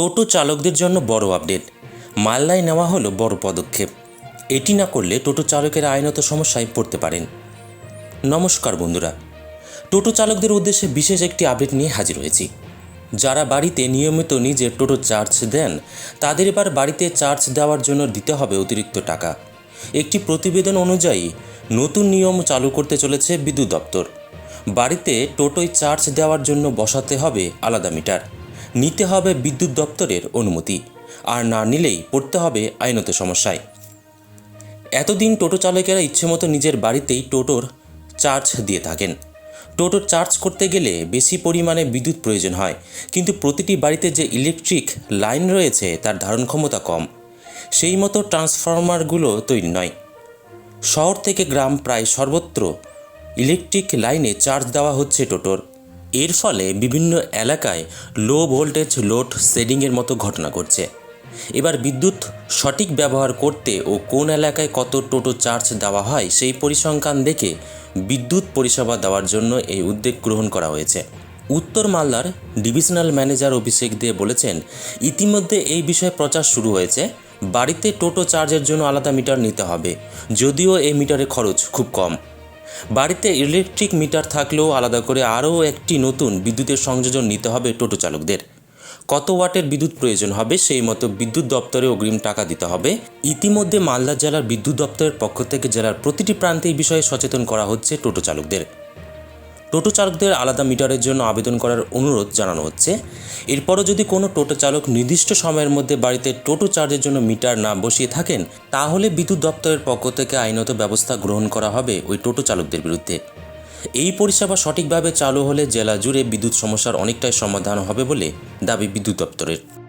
টোটো চালকদের জন্য বড় আপডেট। মাল্লায় নেওয়া হলো বড় পদক্ষেপ। এটি না করলে টোটো চালকের আইনত সমস্যায় পড়তে পারেন। নমস্কার বন্ধুরা। টোটো চালকদের উদ্দেশ্যে বিশেষ একটি আপডেট নিয়ে হাজির হয়েছি। যারা বাড়িতে নিয়মিত নিজের টোটো চার্জ দেন, তাদের এবার বাড়িতে চার্জ দেওয়ার জন্য দিতে হবে অতিরিক্ত টাকা। একটি প্রতিবেদন অনুযায়ী, নতুন নিয়ম চালু করতে চলেছে বিদ্যুৎ দপ্তর। বাড়িতে টোটোয় চার্জ দেওয়ার জন্য বসাতে হবে আলাদা মিটার। নিতে হবে বিদ্যুৎ দপ্তরের অনুমতি। আর না নিলেই পড়তে হবে আইনত সমস্যায়। এতদিন টোটো চালকেরা ইচ্ছেমতো নিজের বাড়িতেই টোটোর চার্জ দিয়ে থাকেন। টোটোর চার্জ করতে গেলে বেশি পরিমাণে বিদ্যুৎ প্রয়োজন হয়। কিন্তু প্রতিটি বাড়িতে যে ইলেকট্রিক লাইন রয়েছে তার ধারণ ক্ষমতা কম। সেই মতো ট্রান্সফরমারগুলো তৈরি নয়। শহর থেকে গ্রাম প্রায় সর্বত্র ইলেকট্রিক লাইনে চার্জ দেওয়া হচ্ছে টোটোর। এর ফলে বিভিন্ন এলাকায় লো ভোল্টেজ, লোড শেডিংয়ের মতো ঘটনা ঘটছে। এবার বিদ্যুৎ সঠিক ব্যবহার করতে ও কোন এলাকায় কত টোটো চার্জ দেওয়া হয় সেই পরিসংখ্যান দেখে বিদ্যুৎ পরিষেবা দেওয়ার জন্য এই উদ্যোগ গ্রহণ করা হয়েছে। উত্তর মালদার ডিভিশনাল ম্যানেজার অভিষেক দে বলেছেন, ইতিমধ্যে এই বিষয়ে প্রচার শুরু হয়েছে। বাড়িতে টোটো চার্জের জন্য আলাদা মিটার নিতে হবে, যদিও এই মিটারের খরচ খুব কম। বাড়িতে ইলেকট্রিক মিটার থাকলেও আলাদা করে আরও একটি নতুন বিদ্যুতের সংযোজন নিতে হবে টোটো চালকদের। কত ওয়াটের বিদ্যুৎ প্রয়োজন হবে সেই মতো বিদ্যুৎ দপ্তরে অগ্রিম টাকা দিতে হবে। ইতিমধ্যে মালদা জেলার বিদ্যুৎ দপ্তরের পক্ষ থেকে জেলার প্রতিটি প্রান্তে এই বিষয়ে সচেতন করা হচ্ছে টোটো চালকদের। টোটো চালকদের আলাদা মিটারের জন্য আবেদন করার অনুরোধ জানানো হচ্ছে। এরপরও যদি কোনো টোটো চালক নির্দিষ্ট সময়ের মধ্যে বাড়িতে টোটো চার্জের জন্য মিটার না বসিয়ে থাকেন, তাহলে বিদ্যুৎ দপ্তরের পক্ষ থেকে আইনত ব্যবস্থা গ্রহণ করা হবে ওই টোটো চালকদের বিরুদ্ধে। এই পরিষেবা সঠিকভাবে চালু হলে জেলা জুড়ে বিদ্যুৎ সমস্যার অনেকটাই সমাধান হবে বলে দাবি বিদ্যুৎ দপ্তরের।